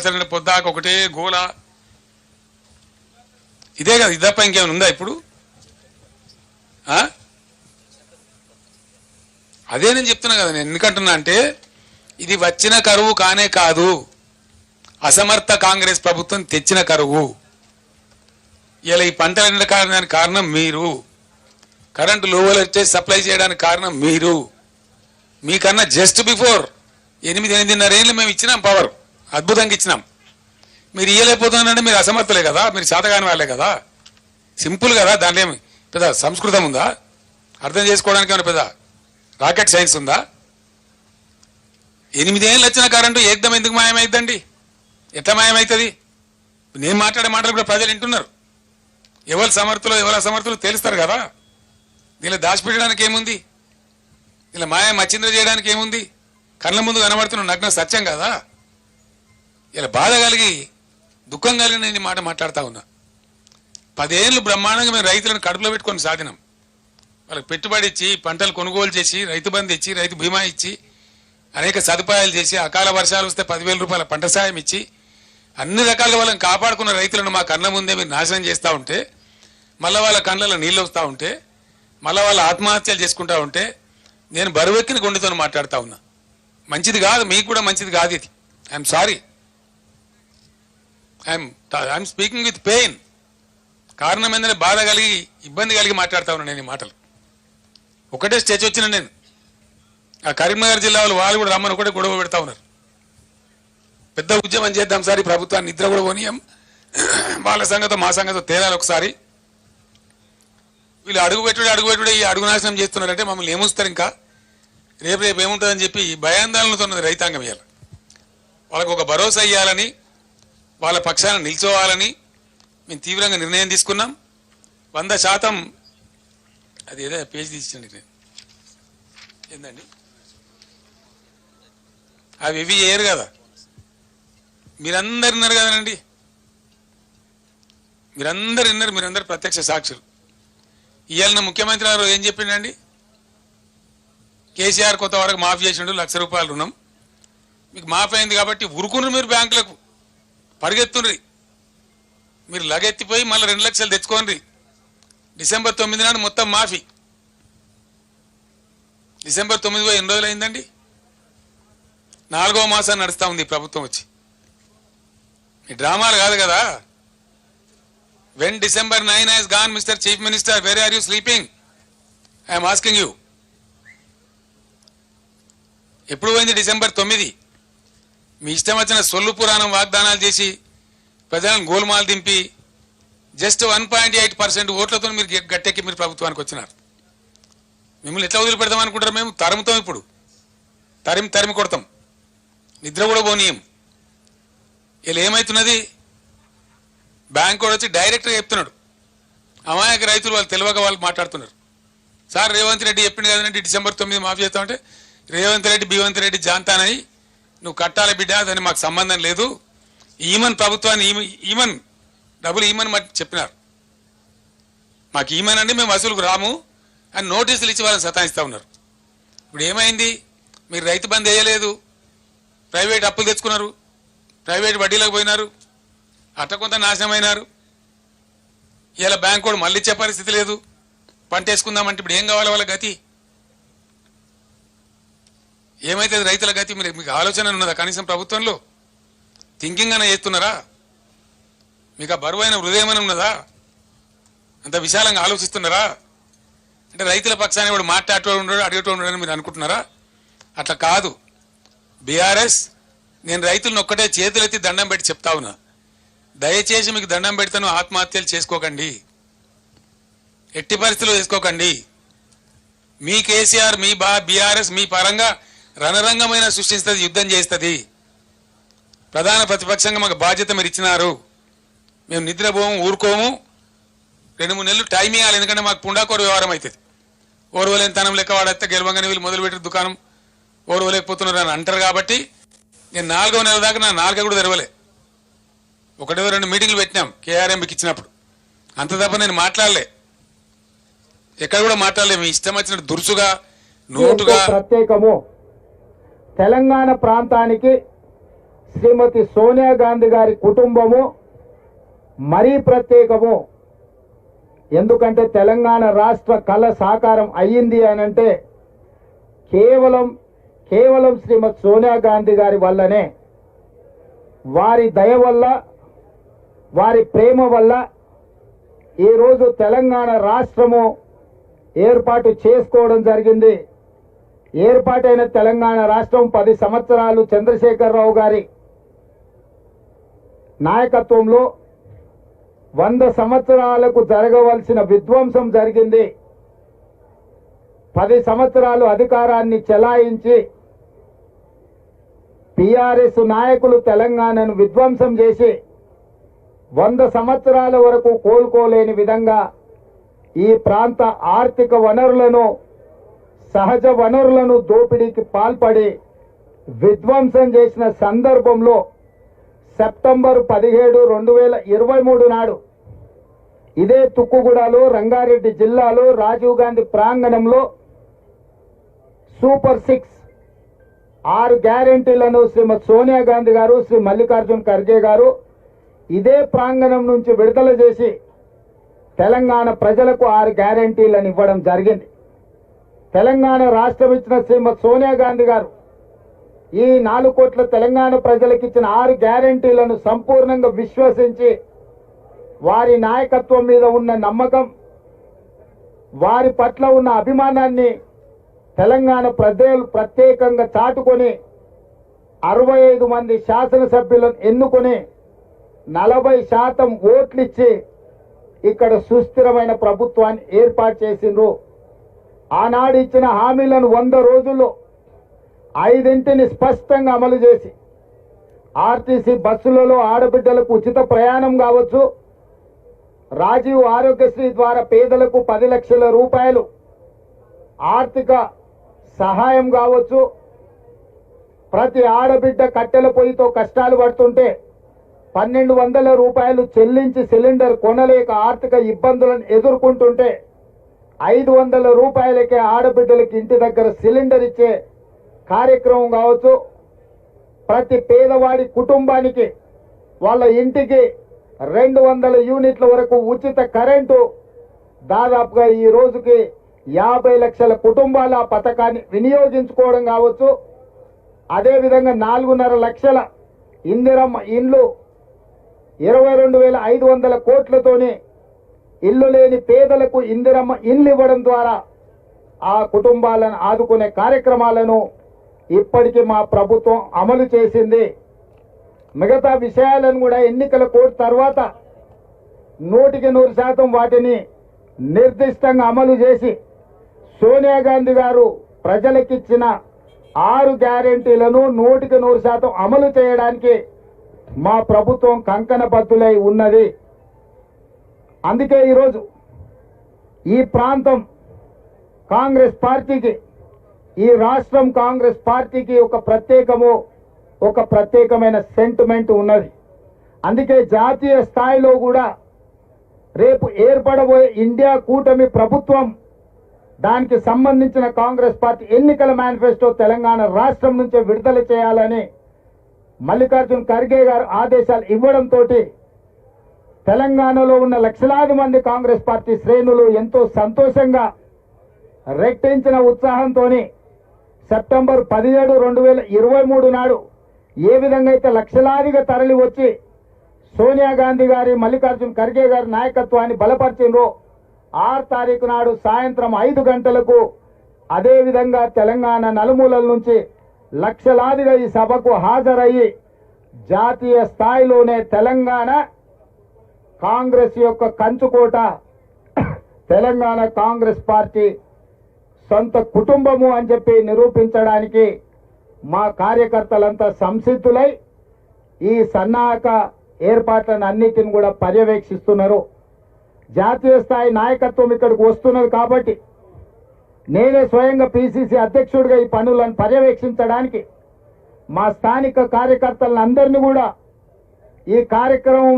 అసలు పొద్దాక ఒకటే గోల. ఇదే కదా ఇది తప్ప ఇంకేమైనా ఉందా ఇప్పుడు? ఆ? అదే నేను చెప్తున్నా కదా నేను ఎందుకంటున్నా అంటే ఇది వచ్చిన కరువు కానే కాదు. అసమర్థ కాంగ్రెస్ ప్రభుత్వం తెచ్చిన కరువు. ఇలా ఈ పంటలు ఎండ కారణం మీరు. కరెంటు లోవలు వచ్చే సప్లై చేయడానికి కారణం మీరు. మీకన్నా జస్ట్ బిఫోర్ ఎనిమిది ఎనిమిదిన్నర ఏళ్ళు మేము ఇచ్చినాం పవర్. అద్భుతంగా ఇచ్చినాం. మీరు ఇయ్యలేకపోతున్నారంటే మీరు అసమర్థలే కదా మీరు శాతగాని వాళ్ళే కదా. సింపుల్ కదా దాంట్లో ఏమి పెద్ద సంస్కృతం ఉందా? అర్థం చేసుకోవడానికి ఏమైనా పెద్ద రాకెట్ సైన్స్ ఉందా? ఎనిమిదేళ్ళు వచ్చిన కరెంటు ఏకదం ఎందుకు మాయమైద్దండి? ఎట్లా మాయమవుతుంది నేను మాట్లాడే మాటలు కూడా ప్రజలు వింటున్నారు. ఎవరు సమర్థులు ఎవరు అసమర్థులు తెలుస్తారు కదా. దీనిలో దాచిపెట్టడానికి ఏముంది? ఇలా మాయ మచ్చింద్ర చేయడానికి ఏముంది? కళ్ళ ముందు కనబడుతున్న నగ్న సత్యం కదా. ఇలా బాధ కలిగి దుఃఖం కలిగిన నేను మాట మాట్లాడుతూ ఉన్నా. పదేళ్ళు బ్రహ్మాండంగా మేము రైతులను కడుపులో పెట్టుకొని సాధినాం. వాళ్ళకి పెట్టుబడి ఇచ్చి పంటలు కొనుగోలు చేసి రైతు బంధు ఇచ్చి రైతు బీమా ఇచ్చి అనేక సదుపాయాలు చేసి అకాల వర్షాలు వస్తే పదివేల రూపాయల పంట సాయం ఇచ్చి అన్ని రకాలుగా వాళ్ళని కాపాడుకున్న రైతులను మా కళ్ళ ముందే మీరు నాశనం చేస్తూ ఉంటే మళ్ళీ వాళ్ళ కళ్ళలో నీళ్ళు వస్తూ ఉంటే మళ్ళీ వాళ్ళ ఆత్మహత్యలు చేసుకుంటూ ఉంటే నేను బరువెక్కిన గుండెతో మాట్లాడుతూ ఉన్నా. మంచిది కాదు మీకు కూడా మంచిది కాదు ఇది. I'm sorry I'm I'm speaking with pain కారణం ఏంటంటే బాధ కలిగి ఇబ్బంది కలిగి మాట్లాడుతా ఉన్నాను నేను ఈ మాటలు. ఒకటే స్టేజ్ వచ్చిన నేను. ఆ కరీంనగర్ జిల్లా వాళ్ళు వాళ్ళు కూడా రమ్మని ఒకటే గొడవ పెడతా ఉన్నారు. పెద్ద ఉద్యమం చేద్దాం సార్ ఈ ప్రభుత్వాన్ని నిద్ర కూడా పోనీయం. వాళ్ళ సంగతో మా సంగతో తేలాలి ఒకసారి. వీళ్ళు అడుగు పెట్టుడు అడుగు పెట్టుడు ఈ అడుగు నాశనం చేస్తున్నారంటే మమ్మల్ని ఏముస్తారు ఇంకా? రేపు రేపు ఏముంటుందని చెప్పి భయాందోళనతో ఉన్నది రైతాంగం ఇవ్వాలి వాళ్ళకు ఒక భరోసా ఇవ్వాలని వాళ్ళ పక్షాన నిల్చోవాలని మేము తీవ్రంగా నిర్ణయం తీసుకున్నాం. వంద శాతం అది ఏదో పేజ్ తీసిండి నేను ఏందండి? అవి ఇవి చేయరు కదా. మీరందరు విన్నారు కదనండి మీరందరు విన్నారు మీరందరు ప్రత్యక్ష సాక్షులు. ఇవాళ ముఖ్యమంత్రి గారు ఏం చెప్పిండండి? కేసీఆర్ కొత్త వరకు మాఫీ చేసిండు లక్ష రూపాయలు రుణం. మీకు మాఫీ అయింది కాబట్టి ఉరుకును మీరు బ్యాంకులకు. పరిగెత్తుండ్రి. మీరు లగెత్తిపోయి మళ్ళీ రెండు లక్షలు తెచ్చుకోండి డిసెంబర్ తొమ్మిది నాడు మొత్తం మాఫీ. డిసెంబర్ తొమ్మిది పోయి ఎన్ని రోజులు అయిందండి నాలుగో మాసం నడుస్తూ ఉంది ప్రభుత్వం వచ్చి. ఈ డ్రామాలు కాదు కదా. When December nine has gone mister chief minister very are you sleeping I'm asking you ఎప్పుడు పోయింది డిసెంబర్ తొమ్మిది? మీ ఇష్టం వచ్చిన సొల్లు పురాణం వాగ్దానాలు చేసి ప్రజలను గోల్మాల్ దింపి just one point eight percent ఓట్లతో మీరు గె- గట్టెక్కి మీరు ప్రభుత్వానికి వచ్చినారు. మిమ్మల్ని ఎట్లా వదిలిపెడదాం అనుకుంటారు మేము? తరుముతాం ఇప్పుడు. తరిమి తరిమి కొడతాం. నిద్ర కూడా పోనీయం. ఇలా ఏమవుతున్నది బ్యాంక్ కూడా వచ్చి డైరెక్ట్గా చెప్తున్నాడు. అమాయక రైతులు వాళ్ళు తెలియక వాళ్ళు మాట్లాడుతున్నారు. సార్ రేవంత్ రెడ్డి చెప్పింది కదండి డిసెంబర్ తొమ్మిది మాఫీ చేస్తామంటే రేవంత్ రెడ్డి బీవంత్ రెడ్డి జాంతానని నువ్వు కట్టాలి బిడ్డ దాన్ని మాకు సంబంధం లేదు. ఈమన్ ప్రభుత్వాన్ని ఈమ- ఈమన్ డబ్బులు ఈమన్ మట్టి చెప్పినారు. మాకు ఈమన్ అంటే మేము వసూలుకు రాము అని నోటీసులు ఇచ్చి వాళ్ళని సతాయిస్తూ ఉన్నారు. ఇప్పుడు ఏమైంది? మీరు రైతు బంద్ వేయలేదు. ప్రైవేట్ అప్పులు తెచ్చుకున్నారు. ప్రైవేట్ వడ్డీలకు పోయినారు. అట్ట కొంత నాశనమైనారు. ఇలా బ్యాంక్ కూడా మళ్ళీ ఇచ్చే పరిస్థితి లేదు. పంట వేసుకుందామంటే ఇప్పుడు ఏం కావాలి వాళ్ళ గతి? ఏమైతే రైతుల గతి? మీరు మీకు ఆలోచన ఉన్నదా కనీసం ప్రభుత్వంలో? థింకింగ్ అన్న చేస్తున్నారా? మీకు ఆ బరువైన హృదయం అని ఉన్నదా? అంత విశాలంగా ఆలోచిస్తున్నారా? అంటే రైతుల పక్షాన్ని వాడు మాట్లాడటం ఉండడు అడిగటం ఉండడని మీరు అనుకుంటున్నారా? అట్లా కాదు. బీఆర్ఎస్ నేను రైతులను ఒక్కటే చేతులెత్తి దండం పెట్టి చెప్తా ఉన్నా. దయచేసి మీకు దండం పెడతాను ఆత్మహత్యలు చేసుకోకండి. ఎట్టి పరిస్థితుల్లో చేసుకోకండి. మీ కేసీఆర్ మీ బా బీఆర్ఎస్ మీ పరంగా రణరంగమైన సృష్టిస్తుంది యుద్ధం చేస్తుంది ప్రధాన ప్రతిపక్షంగా మాకు బాధ్యత మీరు ఇచ్చినారు. మేము నిద్రపోము ఊరుకోము. రెండు మూడు నెలలు టైం ఇవ్వాలి ఎందుకంటే మాకు పుండాకోరు వ్యవహారం అవుతుంది. ఓర్వలేని తనం లెక్క వాడైతే గెలవంగానే వీళ్ళు మొదలుపెట్టిన దుకాణం. ఓర్వలేకపోతున్నారు అని అంటారు కాబట్టి నేను నాలుగో నెల దాకా నా నాలుగ కూడా తెరవలే. ఒకటో రెండు మీటింగ్లు పెట్టినాం కేఆర్ఎంకి ఇచ్చినప్పుడు. అంత తప్ప నేను మాట్లాడలే. ఎక్కడ కూడా మాట్లాడలే. మీ ఇష్టం వచ్చినట్టు దురుసుగా నోటుగా. ప్రత్యేకము తెలంగాణ ప్రాంతానికి శ్రీమతి సోనియా గాంధీ గారి కుటుంబము మరీ ప్రత్యేకము. ఎందుకంటే తెలంగాణ రాష్ట్ర కళ సాకారం అయ్యింది అని అంటే కేవలం కేవలం శ్రీమతి సోనియా గాంధీ గారి వల్లనే వారి దయ వల్ల వారి ప్రేమ వల్ల ఈరోజు తెలంగాణ రాష్ట్రము ఏర్పాటు చేసుకోవడం జరిగింది. ఏర్పాటైన తెలంగాణ రాష్ట్రం పది సంవత్సరాలు చంద్రశేఖరరావు గారి నాయకత్వంలో వంద సంవత్సరాలకు జరగవలసిన విధ్వంసం జరిగింది. పది సంవత్సరాలు అధికారాన్ని చెలాయించి టిఆర్ఎస్ నాయకులు తెలంగాణను విధ్వంసం చేసి వంద సంవత్సరాల వరకు కోలుకోలేని విధంగా ఈ ప్రాంత ఆర్థిక వనరులను సహజ వనరులను దోపిడీకి పాల్పడి విధ్వంసం చేసిన సందర్భంలో సెప్టెంబర్ పదిహేడు రెండు వేల ఇరవై మూడు నాడు ఇదే తుక్కుగూడలో రంగారెడ్డి జిల్లాలో రాజీవ్ గాంధీ ప్రాంగణంలో సూపర్ సిక్స్ ఆరు గ్యారెంటీలను శ్రీమతి సోనియా గాంధీ గారు శ్రీ మల్లికార్జున్ ఖర్గే గారు ఇదే ప్రాంగణం నుంచి విడుదల చేసి తెలంగాణ ప్రజలకు ఆరు గ్యారెంటీలను ఇవ్వడం జరిగింది. తెలంగాణ రాష్ట్రం ఇచ్చిన శ్రీమతి సోనియా గాంధీ గారు ఈ నాలుగు కోట్ల తెలంగాణ ప్రజలకు ఇచ్చిన ఆరు గ్యారెంటీలను సంపూర్ణంగా విశ్వసించి వారి నాయకత్వం మీద ఉన్న నమ్మకం వారి పట్ల ఉన్న అభిమానాన్ని తెలంగాణ ప్రజలు ప్రత్యేకంగా చాటుకొని అరవై ఐదు మంది శాసనసభ్యులను ఎన్నుకొని నలభై శాతం ఓట్లిచ్చి ఇక్కడ సుస్థిరమైన ప్రభుత్వాన్ని ఏర్పాటు చేసిండ్రు. ఆనాడు ఇచ్చిన హామీలను వంద రోజుల్లో ఐదింటిని స్పష్టంగా అమలు చేసి ఆర్టీసీ బస్సులలో ఆడబిడ్డలకు ఉచిత ప్రయాణం కావచ్చు. రాజీవ్ ఆరోగ్యశ్రీ ద్వారా పేదలకు పది లక్షల రూపాయలు ఆర్థిక సహాయం కావచ్చు. ప్రతి ఆడబిడ్డ కట్టెల పొయ్యితో కష్టాలు పడుతుంటే పన్నెండు వందల రూపాయలు చెల్లించి సిలిండర్ కొనలేక ఆర్థిక ఇబ్బందులను ఎదుర్కొంటుంటే ఐదు వందల రూపాయలకే ఆడబిడ్డలకి ఇంటి దగ్గర సిలిండర్ ఇచ్చే కార్యక్రమం కావచ్చు. ప్రతి పేదవాడి కుటుంబానికి వాళ్ళ ఇంటికి రెండు వందల యూనిట్ల వరకు ఉచిత కరెంటు దాదాపుగా ఈ రోజుకి యాభై లక్షల కుటుంబాల ఆ పథకాన్ని వినియోగించుకోవడం కావచ్చు. అదేవిధంగా నాలుగున్నర లక్షల ఇందిరమ్మ ఇండ్లు ఇరవై రెండు వేల ఐదు వందల కోట్లతోని ఇల్లు లేని పేదలకు ఇందిరమ్మ ఇల్లు ఇవ్వడం ద్వారా ఆ కుటుంబాలను ఆదుకునే కార్యక్రమాలను ఇప్పటికీ మా ప్రభుత్వం అమలు చేసింది. మిగతా విషయాలను కూడా ఎన్నికల కోడ్ తర్వాత నూటికి నూరు శాతం వాటిని నిర్దిష్టంగా అమలు చేసి సోనియా గాంధీ గారు ప్రజలకిచ్చిన ఆరు గ్యారెంటీలను నూటికి నూరు శాతం అమలు చేయడానికి మా ప్రభుత్వం కంకణబద్దులై ఉన్నది. అందుకే ఈరోజు ఈ ప్రాంతం కాంగ్రెస్ పార్టీకి ఈ రాష్ట్రం కాంగ్రెస్ పార్టీకి ఒక ప్రత్యేకము ఒక ప్రత్యేకమైన సెంటిమెంట్ ఉన్నది. అందుకే జాతీయ స్థాయిలో కూడా రేపు ఏర్పడబోయే ఇండియా కూటమి ప్రభుత్వం దానికి సంబంధించిన కాంగ్రెస్ పార్టీ ఎన్నికల మేనిఫెస్టో తెలంగాణ రాష్ట్రం నుంచే విడుదల చేయాలని మల్లికార్జున్ ఖర్గే గారు ఆదేశాలు ఇవ్వడంతో తెలంగాణలో ఉన్న లక్షలాది మంది కాంగ్రెస్ పార్టీ శ్రేణులు ఎంతో సంతోషంగా రెట్టించిన ఉత్సాహంతో సెప్టెంబర్ పదిహేడు రెండు వేల ఇరవై మూడు నాడు ఏ విధంగా అయితే లక్షలాదిగా తరలి వచ్చి సోనియా గాంధీ గారి మల్లికార్జున్ ఖర్గే గారి నాయకత్వాన్ని బలపరిచినో ఆరు తారీఖు నాడు సాయంత్రం ఐదు గంటలకు అదేవిధంగా తెలంగాణ నలుమూలల నుంచి లక్షలాదిగా ఈ సభకు హాజరయ్యి జాతీయ స్థాయిలోనే తెలంగాణ కాంగ్రెస్ యొక్క కంచుకోట తెలంగాణ కాంగ్రెస్ పార్టీ సొంత కుటుంబము అని చెప్పి నిరూపించడానికి మా కార్యకర్తలంతా సంసిద్ధులై ఈ సన్నాహక ఏర్పాట్లను అన్నిటిని కూడా పర్యవేక్షిస్తున్నారు. జాతీయ స్థాయి నాయకత్వం ఇక్కడికి వస్తున్నది కాబట్టి నేనే స్వయంగా పిసిసి అధ్యక్షుడిగా ఈ పనులను పర్యవేక్షించడానికి మా స్థానిక కార్యకర్తలందరినీ కూడా ఈ కార్యక్రమం